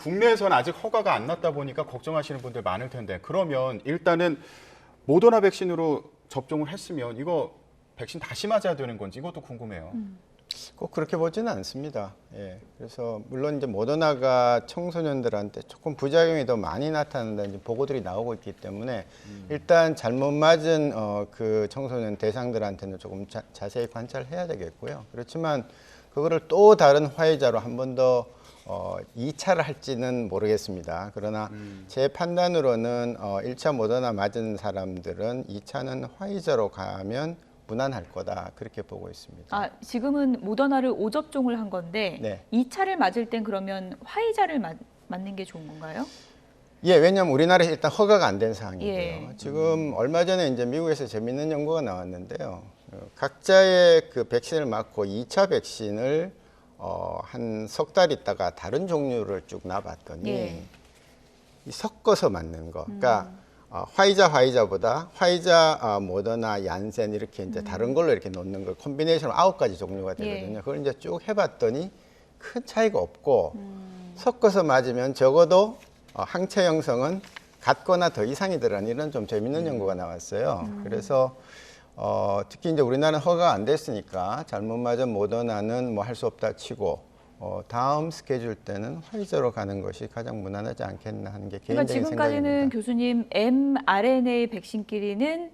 국내에서는 아직 허가가 안 났다 보니까 걱정하시는 분들 많을 텐데 그러면 일단은 모더나 백신으로 접종을 했으면 이거 백신 다시 맞아야 되는 건지 이것도 궁금해요. 꼭 그렇게 보지는 않습니다. 예. 그래서 물론 이제 모더나가 청소년들한테 조금 부작용이 더 많이 나타난다는 보고들이 나오고 있기 때문에 일단 잘못 맞은 어, 그 청소년 대상들한테는 조금 자, 자세히 관찰해야 되겠고요. 그렇지만 그거를 또 다른 화이자로 한 번더 어, 2차를 할지는 모르겠습니다. 그러나 제 판단으로는 어, 1차 모더나 맞은 사람들은 2차는 화이자로 가면 무난할 거다. 그렇게 보고 있습니다. 아, 지금은 모더나를 5접종을 한 건데 네. 이 2차를 맞을 땐 그러면 화이자를 맞, 맞는 게 좋은 건가요? 예, 왜냐하면 우리나라에 일단 허가가 안된 상황이고요. 예. 지금 얼마 전에 이제 미국에서 재밌는 연구가 나왔는데요. 어, 각자의 그 백신을 맞고 2차 백신을 어, 한 석 달 있다가 다른 종류를 쭉 놔봤더니 예. 이 섞어서 맞는 거. 그러니까 어, 화이자 화이자보다 화이자 어, 모더나 얀센 이렇게 이제 다른 걸로 이렇게 놓는 거 콤비네이션으로 아홉 가지 종류가 되거든요. 예. 그걸 이제 쭉 해봤더니 큰 차이가 없고 섞어서 맞으면 적어도 어, 항체 형성은 같거나 더 이상이더라는 이런 좀 재밌는 연구가 나왔어요. 그래서 어, 특히 이제 우리나라는 허가가 안 됐으니까 잘못 맞은 모더나는 뭐 할 수 없다 치고 어, 다음 스케줄 때는 화이자로 가는 것이 가장 무난하지 않겠나 하는 게 그러니까 개인적인 지금까지는 생각입니다. 교수님 mRNA 백신끼리는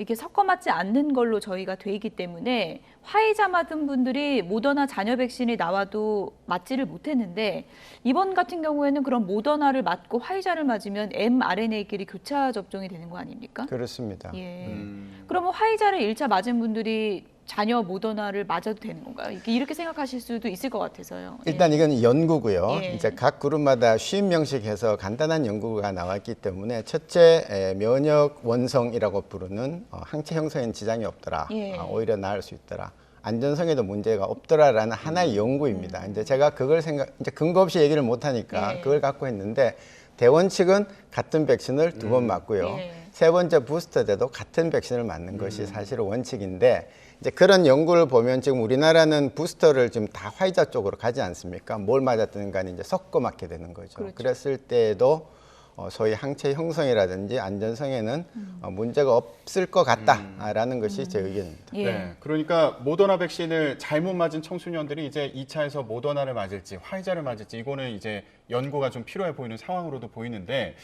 이렇게 섞어 맞지 않는 걸로 저희가 돼 있기 때문에 화이자 맞은 분들이 모더나 잔여 백신이 나와도 맞지를 못했는데 이번 같은 경우에는 그럼 모더나를 맞고 화이자를 맞으면 mRNA끼리 교차 접종이 되는 거 아닙니까? 그렇습니다. 예. 음. 그러면 화이자를 1차 맞은 분들이 잔여 모더나를 맞아도 되는 건가요? 이렇게- 이렇게 생각하실 수도 있을 것 같아서요. 예. 일단 이건 연구고요. 예. 이제 각 그룹마다 쉰 명씩 해서 간단한 연구가 나왔기 때문에 첫째 에, 면역 원성이라고 부르는 어, 항체 형성에 지장이 없더라. 예. 어, 오히려 나을 수 있더라. 안전성에도 문제가 없더라라는 하나의 연구입니다. 이제 제가 그걸 생각 이제 근거 없이 얘기를 못 하니까 음. 예. 그걸 갖고 했는데 대원칙은 같은 백신을 두 번 맞고요. 예. 세 번째 부스터 때도 같은 백신을 맞는 것이 사실은 원칙인데 이제 그런 연구를 보면 지금 우리나라는 부스터를 지금 다 화이자 쪽으로 가지 않습니까? 뭘 맞았든 간에 이제 섞어 맞게 되는 거죠. 그렇죠. 그랬을 때에도 어, 소위 항체 형성이라든지 안전성에는 어, 문제가 없을 것 같다라는 것이 제 의견입니다. 예. 네, 그러니까 모더나 백신을 잘못 맞은 청소년들이 이제 2차에서 모더나를 맞을지 화이자를 맞을지 이거는 이제 연구가 좀 필요해 보이는 상황으로도 보이는데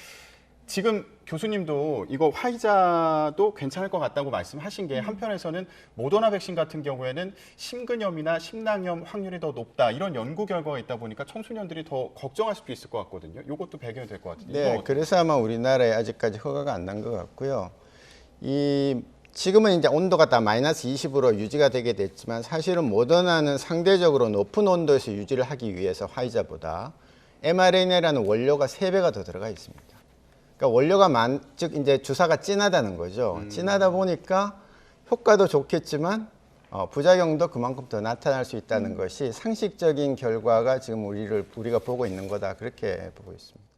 지금 교수님도 이거 화이자도 괜찮을 것 같다고 말씀하신 게 한편에서는 모더나 백신 같은 경우에는 심근염이나 심낭염 확률이 더 높다 이런 연구 결과가 있다 보니까 청소년들이 더 걱정할 수도 있을 것 같거든요. 이것도 배경이 될 것 같은데. 네, 그래서 아마 우리나라에 아직까지 허가가 안 난 것 같고요. 이 지금은 이제 온도가 다 마이너스 20으로 유지가 되게 됐지만 사실은 모더나는 상대적으로 높은 온도에서 유지를 하기 위해서 화이자보다 mRNA라는 원료가 세배가더 들어가 있습니다. 그러니까 원료가 많, 즉 이제 주사가 진하다는 거죠. 진하다 보니까 효과도 좋겠지만 어, 부작용도 그만큼 더 나타날 수 있다는 것이 상식적인 결과가 지금 우리를 우리가 보고 있는 거다 그렇게 보고 있습니다.